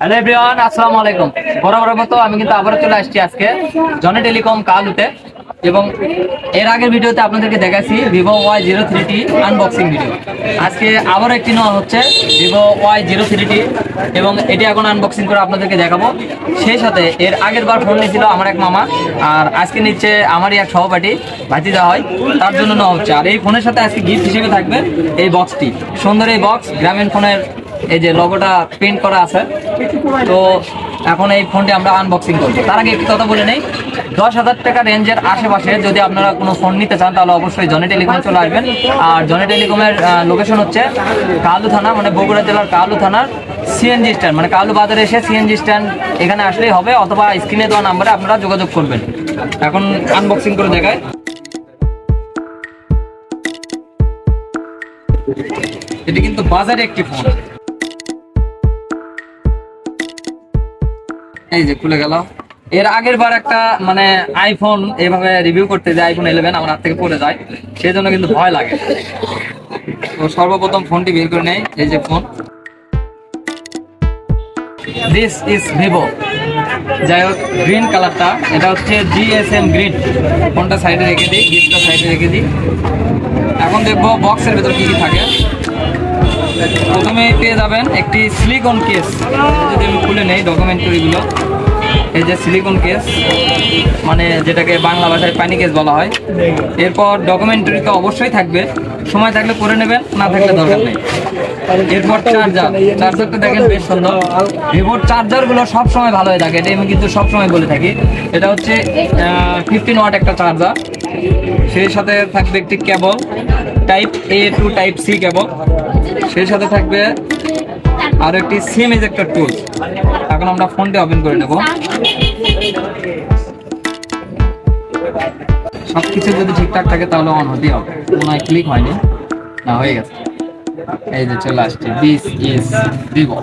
Hello everyone আসসালামু আলাইকুম। বরাবরের মতো আমি কিন্তু আবারও চলে আসছি আজকে জনি টেলিকম কালুতে এবং এর আগের ভিডিওতে আপনাদেরকে দেখাচ্ছি Vivo Y zero three T unboxing video আজকে আবারও একটি নেওয়া হচ্ছে Vivo Y zero three T এবং এটি এখন আনবক্সিং করে আপনাদেরকে দেখাবো। সেই সাথে এর আগের বার ফোন নিয়েছিল আমার এক মামা, আর আজকে নিচ্ছে আমারই এক সহপাঠী ভাতি দেওয়া হয়, তার জন্য নেওয়া হচ্ছে। আর এই ফোনের সাথে আজকে গিফট হিসেবে থাকবে এই বক্সটি সুন্দর এই বক্স গ্রামীণ ফোনের এই যে লোগোটা প্রিন্ট করা আছে, তো এখন এই ফোনটি আমরা আনবক্সিং করব। তার আগে একটি কথা বলে নেই, দশ হাজার টাকা রেঞ্জের আশেপাশে যদি আপনারা কোনো ফোন নিতে চান, তাহলে অবশ্যই জনি টেলিকমে চলে আসবেন। আর জনি টেলিকমের লোকেশন হচ্ছে কালু থানা মানে বগুড়া জেলার কালু থানার সিএনজি স্ট্যান্ড মানে কালু বাজারে এসে সিএনজি স্ট্যান্ড এখানে আসলেই হবে, অথবা স্ক্রিনে দেওয়া নাম্বারে আপনারা যোগাযোগ করবেন। এখন আনবক্সিং করে দেখায় এটি কিন্তু বাজারে একটি ফোন এই যে খুলে গেল। এর আগের বার একটা মানে আইফোন এভাবে রিভিউ করতে যে আইফোন ইলেভেন আমার হাত থেকে পড়ে যায়, সেই জন্য কিন্তু ভয় লাগে। তো সর্বপ্রথম ফোনটি বের করে নেই, এই যে ফোন দিস ইজ ভিভো যাই হোক গ্রিন কালারটা এটা হচ্ছে জিএসএম গ্রিন ফোনটা সাইডে রেখে দিই গিফটটা সাইডে রেখে দিই। এখন দেখব বক্সের ভেতর কি কি থাকে। প্রথমে পেয়ে যাবেন একটি সিলিকন কেস যদি আমি খুলে নেই ডকুমেন্টারিগুলো এই যে সিলিকন কেস মানে যেটাকে বাংলা ভাষায় পানি কেস বলা হয়। এরপর ডকুমেন্টারি তো অবশ্যই থাকবে। সময় থাকলে করে নেবেন, না থাকলে দরকার নেই। এরপর চার্জার চার্জারটা দেখেন বেশ সুন্দর। ভিভোর চার্জারগুলো সবসময় ভালো হয়ে থাকে। এটা আমি কিন্তু সবসময় বলে থাকি। এটা হচ্ছে ফিফটিন ওয়াট একটা চার্জার সেই সাথে থাকবে একটি cable type A to type C cable সেই সাথে থাকবে আর একটি সিম একটা টুল এখন আমরা ফোনটি ওপেন করে নেব। সবকিছু যদি ঠিকঠাক থাকে তাহলে অন হতেই হবে। হয় ক্লিক হয়নি। না, হয়ে গেছে। এই যে চলে আসছে। দিস ইজ ভিভো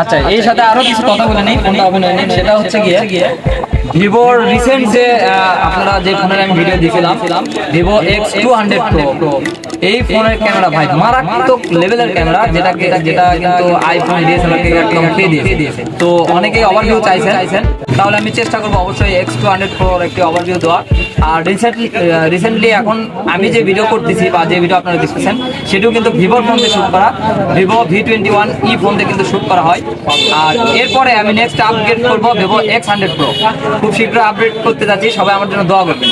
আচ্ছা এই সাথে আরও কিছু কথা বলে নেই কোনটা অভিনয় সেটা হচ্ছে গিয়ে ভিভোর রিসেন্ট যে আপনারা যে ফোনের আমি ভিডিও দিয়েছিলাম Vivo X two hundred pro এই ফোনের ক্যামেরা ভাই, মারাত্মক লেভেলের ক্যামেরা যেটাকে যেটা কিন্তু আইফোন ডিএসএলআর থেকে একদম ফ্রি দিয়েছে। তো অনেকেই ওভারভিউ চাইছেন। তাহলে আমি চেষ্টা করব অবশ্যই এক্স টু হান্ড্রেড প্রোর একটি ওভারভিউ দেওয়া আর রিসেন্টলি রিসেন্টলি এখন আমি যে ভিডিও করতেছি বা যে ভিডিও আপনারা দেখতেছেন, সেটিও কিন্তু ভিভোর ফোন দিয়ে শ্যুট করা। Vivo V twenty one E phone দিয়ে কিন্তু শ্যুট করা হয়। আর এরপরে আমি নেক্সট আপগ্রেড করব ভিভো এক্স হান্ড্রেড প্রো খুব শীঘ্র আপডেট করতে যাচ্ছি। সবাই আমার জন্য দোয়া করবেন।